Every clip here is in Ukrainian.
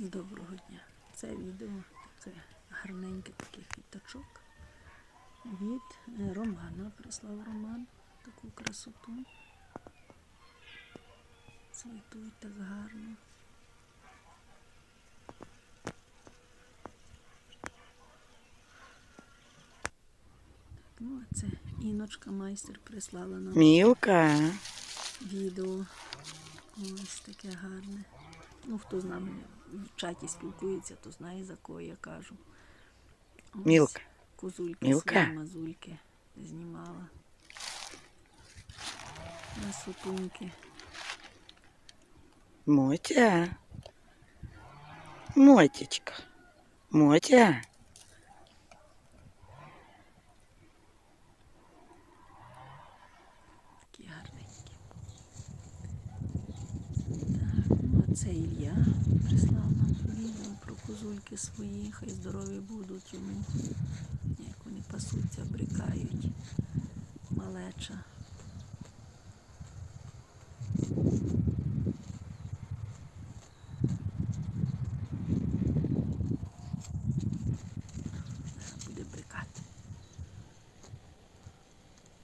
Доброго дня. Це відео це гарненький такий квіточок від е, Романа. Прислав Роман таку красоту. Цвітують так гарно. Ну, а це Іночка майстер прислала нам Мілка. відео. Ось таке гарне. Ну, хто з нами в чаті спілкується, то знає, за кого я кажу. Ось Мілка. Козульки, Мілка. свої мазульки знімала. Красотуньки. Мотя. Мотечка. Мотя. Такі гарненькі. Так, ну, а це Ілля прислав нам відео про козульки свої, хай здорові будуть йому. Як вони пасуться, брикають. Малеча. Зараз буде брикати.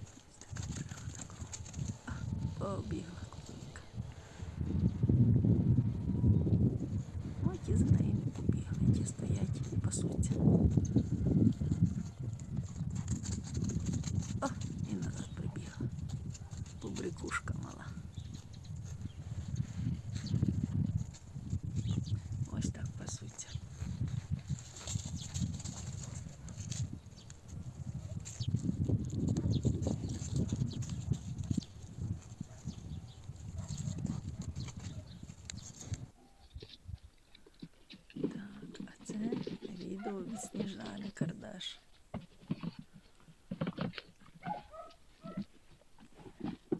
Ось така пригода кругом. А, Побігла козулька. Ось і за нею не побігли, ті стоять і пасуться. О, і назад прибігла. Побрикушка мала. Ось так пасуться. Так, а це від Сніжани Кардаш.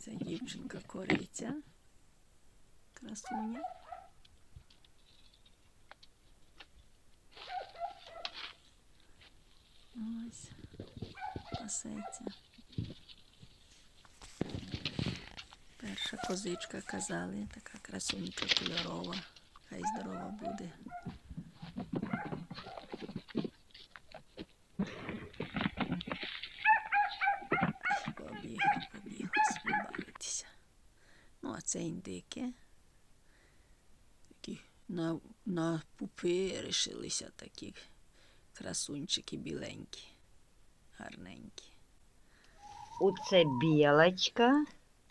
Це дівчинка кориця. Красуня. Ось. Пасеться. Перша козичка казали, така красунька кольорова. Хай здорова буде. Ну, це індики. Такі на, на пупи рішилися такі красунчики біленькі, гарненькі. Оце білочка.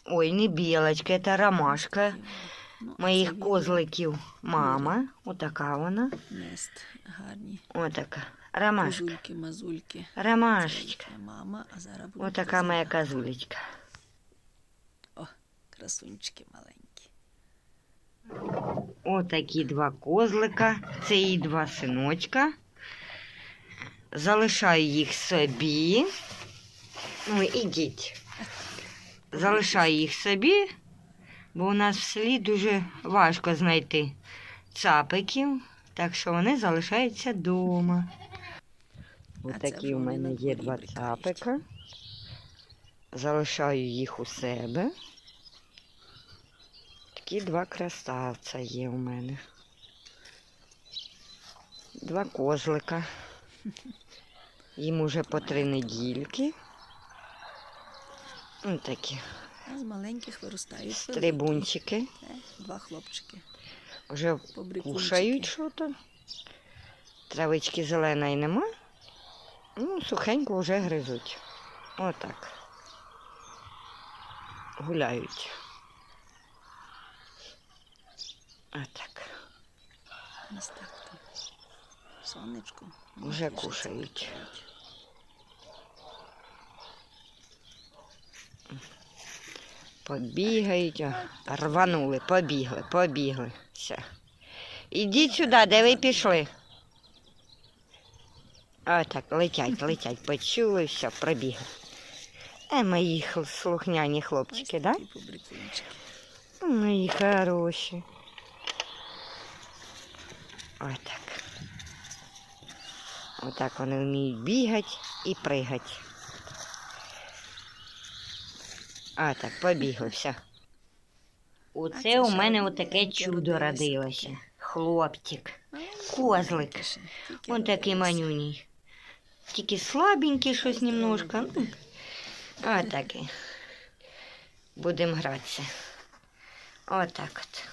Ой, не білочка, це ромашка Ну, моїх це козликів. Мама. Отака вона. Нест гарні. Отака. Ромашка. Козульки, мазульки. Ромашечка. мама, а зараз буде. Отака моя козулечка. Красунчики маленькі. Отакі два козлика. Це і два синочка. Залишаю їх собі. Ну, ідіть. Залишаю їх собі, бо у нас в селі дуже важко знайти цапиків, так що вони залишаються вдома. Отакі у мене є два цапика. Залишаю їх у себе. Такі два красавця є у мене. Два козлика. Їм уже по три недільки. Ну, такі А з маленьких виростають. стрибунчики. Це Два хлопчики. Вже кушають що то. Травички зеленої нема. Ну, сухенько вже гризуть. Отак. Гуляють. Ось так там. Сонечко. Уже кушають. Побігають, о, рванули, побігли, побігли. Все. Ідіть сюди, де ви пішли. Отак, летять, летять, почули, все, пробігли. Е, мої слухняні хлопчики, так? Да? Мої хороші. Отак. Отак вони вміють бігати і пригати. А так, побігли, все. Оце у мене отаке чудо родилося хлопчик. Козлик. Он такий манюній. Тільки слабенький щось немножко. Ну, Отакий. Будемо гратися. Отак от.